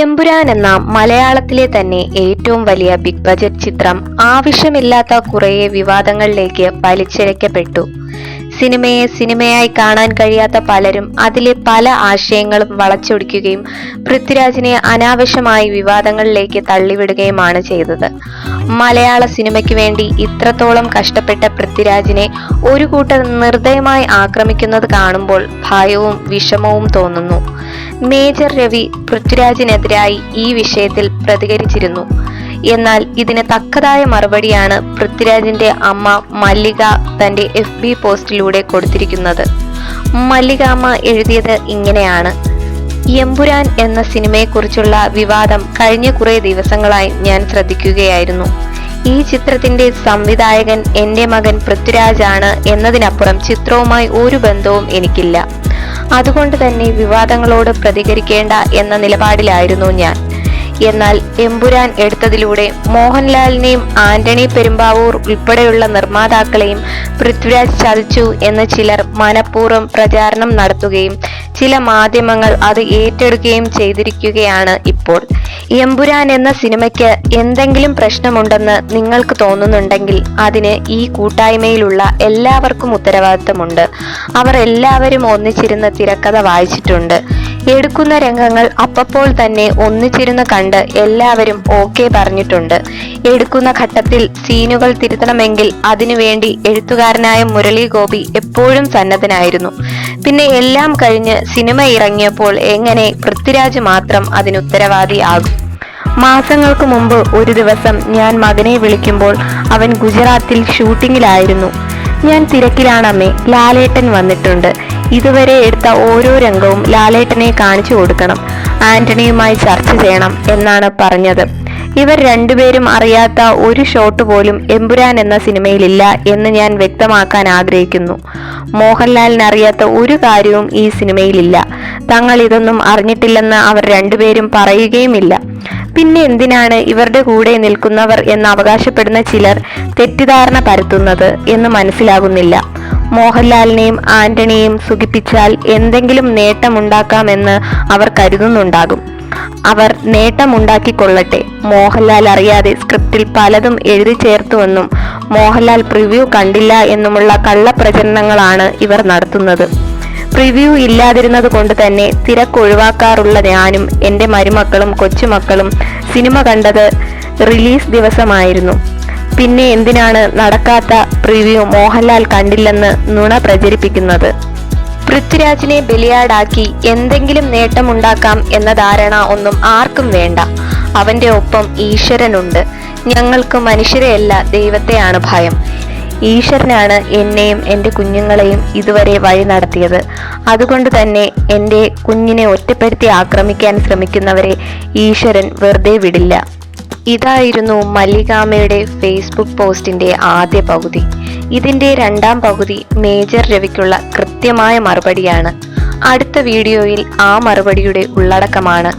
എമ്പുരാൻ എന്ന മലയാളത്തിലെ തന്നെ ഏറ്റവും വലിയ ബിഗ് ബജറ്റ് ചിത്രം ആവശ്യമില്ലാത്ത കുറേ വിവാദങ്ങളിലേക്ക് വലിച്ചിഴക്കപ്പെട്ടു. സിനിമയെ സിനിമയായി കാണാൻ കഴിയാത്ത പലരും അതിലെ പല ആശയങ്ങളും വളച്ചൊടിക്കുകയും പൃഥ്വിരാജിനെ അനാവശ്യമായി വിവാദങ്ങളിലേക്ക് തള്ളിവിടുകയുമാണ് ചെയ്തത്. മലയാള സിനിമയ്ക്ക് വേണ്ടി ഇത്രത്തോളം കഷ്ടപ്പെട്ട പൃഥ്വിരാജിനെ ഒരു കൂട്ടർ നിർദ്ദയമായി ആക്രമിക്കുന്നത് കാണുമ്പോൾ ഭയവും വിഷമവും തോന്നുന്നു. മേജർ രവി പൃഥ്വിരാജിനെതിരായി ഈ വിഷയത്തിൽ പ്രതികരിച്ചിരുന്നു. എന്നാൽ ഇതിന് തക്കതായ മറുപടിയാണ് പൃഥ്വിരാജിന്റെ അമ്മ മല്ലിക തന്റെ എഫ് ബി പോസ്റ്റിലൂടെ കൊടുത്തിരിക്കുന്നത്. മല്ലിക അമ്മ എഴുതിയത് ഇങ്ങനെയാണ്. എമ്പുരാൻ എന്ന സിനിമയെക്കുറിച്ചുള്ള വിവാദം കഴിഞ്ഞ കുറേ ദിവസങ്ങളായി ഞാൻ ശ്രദ്ധിക്കുകയായിരുന്നു. ഈ ചിത്രത്തിന്റെ സംവിധായകൻ എന്റെ മകൻ പൃഥ്വിരാജാണ് എന്നതിനപ്പുറം ചിത്രവുമായി ഒരു ബന്ധവും എനിക്കില്ല. അതുകൊണ്ട് തന്നെ വിവാദങ്ങളോട് പ്രതികരിക്കേണ്ട എന്ന നിലപാടിലായിരുന്നു ഞാൻ. എന്നാൽ എമ്പുരാൻ എടുത്തതിലൂടെ മോഹൻലാലിനെയും ആന്റണി പെരുമ്പാവൂർ ഉൾപ്പെടെയുള്ള നിർമ്മാതാക്കളെയും പൃഥ്വിരാജ് ചതിച്ചു എന്ന് ചിലർ മനഃപൂർവം പ്രചാരണം നടത്തുകയും ചില മാധ്യമങ്ങൾ അത് ഏറ്റെടുക്കുകയും ചെയ്തിരിക്കുകയാണ് ഇപ്പോൾ. എമ്പുരാൻ എന്ന സിനിമയ്ക്ക് എന്തെങ്കിലും പ്രശ്നമുണ്ടെന്ന് നിങ്ങൾക്ക് തോന്നുന്നുണ്ടെങ്കിൽ അതിന് ഈ കൂട്ടായ്മയിലുള്ള എല്ലാവർക്കും ഉത്തരവാദിത്തമുണ്ട്. അവർ എല്ലാവരും ഒന്നിച്ചിരുന്ന് തിരക്കഥ വായിച്ചിട്ടുണ്ട്. എടുക്കുന്ന രംഗങ്ങൾ അപ്പപ്പോൾ തന്നെ ഒന്നിച്ചിരുന്ന് കണ്ട് എല്ലാവരും ഓക്കെ പറഞ്ഞിട്ടുണ്ട്. എടുക്കുന്ന ഘട്ടത്തിൽ സീനുകൾ തിരുത്തണമെങ്കിൽ അതിനുവേണ്ടി എഴുത്തുകാരനായ മുരളി ഗോപി എപ്പോഴും സന്നദ്ധനായിരുന്നു. പിന്നെ എല്ലാം കഴിഞ്ഞ് സിനിമ ഇറങ്ങിയപ്പോൾ എങ്ങനെ പൃഥ്വിരാജ് മാത്രം അതിനുത്തരവാദി ഉത്തരവാദിയാകും മാസങ്ങൾക്ക് മുമ്പ് ഒരു ദിവസം ഞാൻ മകനെ വിളിക്കുമ്പോൾ അവൻ ഗുജറാത്തിൽ ഷൂട്ടിങ്ങിലായിരുന്നു. ഞാൻ തിരക്കിലാണമ്മേ ലാലേട്ടൻ വന്നിട്ടുണ്ട്. ഇതുവരെ എടുത്ത ഓരോ രംഗവും ലാലേട്ടനെ കാണിച്ചു കൊടുക്കണം ആന്റണിയുമായി ചർച്ച ചെയ്യണം എന്നാണ് പറഞ്ഞത്. ഇവർ രണ്ടുപേരും അറിയാത്ത ഒരു ഷോട്ട് പോലും എമ്പുരാൻ എന്ന സിനിമയിലില്ല എന്ന് ഞാൻ വ്യക്തമാക്കാൻ ആഗ്രഹിക്കുന്നു. മോഹൻലാലിന് അറിയാത്ത ഒരു കാര്യവും ഈ സിനിമയിലില്ല. തങ്ങൾ ഇതൊന്നും അറിഞ്ഞിട്ടില്ലെന്ന് അവർ രണ്ടുപേരും പറയുകയുമില്ല. പിന്നെ എന്തിനാണ് ഇവരുടെ കൂടെ നിൽക്കുന്നവർ എന്ന് അവകാശപ്പെടുന്ന ചിലർ തെറ്റിദ്ധാരണ പരത്തുന്നത് എന്ന് മനസ്സിലാകുന്നില്ല. മോഹൻലാലിനെയും ആന്റണിയെയും സുഖിപ്പിച്ചാൽ എന്തെങ്കിലും നേട്ടമുണ്ടാക്കാമെന്ന് അവർ കരുതുന്നുണ്ടാകും. അവർ നേട്ടമുണ്ടാക്കിക്കൊള്ളട്ടെ. മോഹൻലാൽ അറിയാതെ സ്ക്രിപ്റ്റിൽ പലതും എഴുതി ചേർത്തുവെന്നും മോഹൻലാൽ പ്രിവ്യൂ കണ്ടില്ല എന്നുമുള്ള കള്ളപ്രചരണങ്ങളാണ് ഇവർ നടത്തുന്നത്. പ്രിവ്യൂ ഇല്ലാതിരുന്നത് കൊണ്ട് തന്നെ തിരക്കൊഴിവാക്കാറുള്ള ഞാനും എന്റെ മരുമക്കളും കൊച്ചുമക്കളും സിനിമ കണ്ടത് റിലീസ് ദിവസമായിരുന്നു. പിന്നെ എന്തിനാണ് നടക്കാത്ത പ്രിവ്യൂ മോഹൻലാൽ കണ്ടില്ലെന്ന് നുണ പ്രചരിപ്പിക്കുന്നത്? പൃഥ്വിരാജിനെ ബലിയാടാക്കി എന്തെങ്കിലും നേട്ടമുണ്ടാക്കാം എന്ന ധാരണ ഒന്നും ആർക്കും വേണ്ട. അവന്റെ ഒപ്പം ഈശ്വരനുണ്ട്. ഞങ്ങൾക്ക് മനുഷ്യരെയല്ല ദൈവത്തെയാണ് ഭയം. ഈശ്വരനാണ് എന്നെയും എന്റെ കുഞ്ഞുങ്ങളെയും ഇതുവരെ വഴി നടത്തിയത്. അതുകൊണ്ട് തന്നെ എന്റെ കുഞ്ഞിനെ ഒറ്റപ്പെടുത്തി ആക്രമിക്കാൻ ശ്രമിക്കുന്നവരെ ഈശ്വരൻ വെറുതെ വിടില്ല. ഇതായിരുന്നു മല്ലികാമയുടെ ഫേസ്ബുക്ക് പോസ്റ്റിന്റെ ആദ്യ പകുതി. ഇതിന്റെ രണ്ടാം പകുതി മേജർ രവിക്കുള്ള കൃത്യമായ മറുപടിയാണ്. അടുത്ത വീഡിയോയിൽ ആ മറുപടിയുടെ ഉള്ളടക്കമാണ്.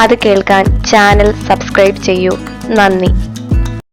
അത് കേൾക്കാൻ ചാനൽ സബ്സ്ക്രൈബ് ചെയ്യൂ. നന്ദി.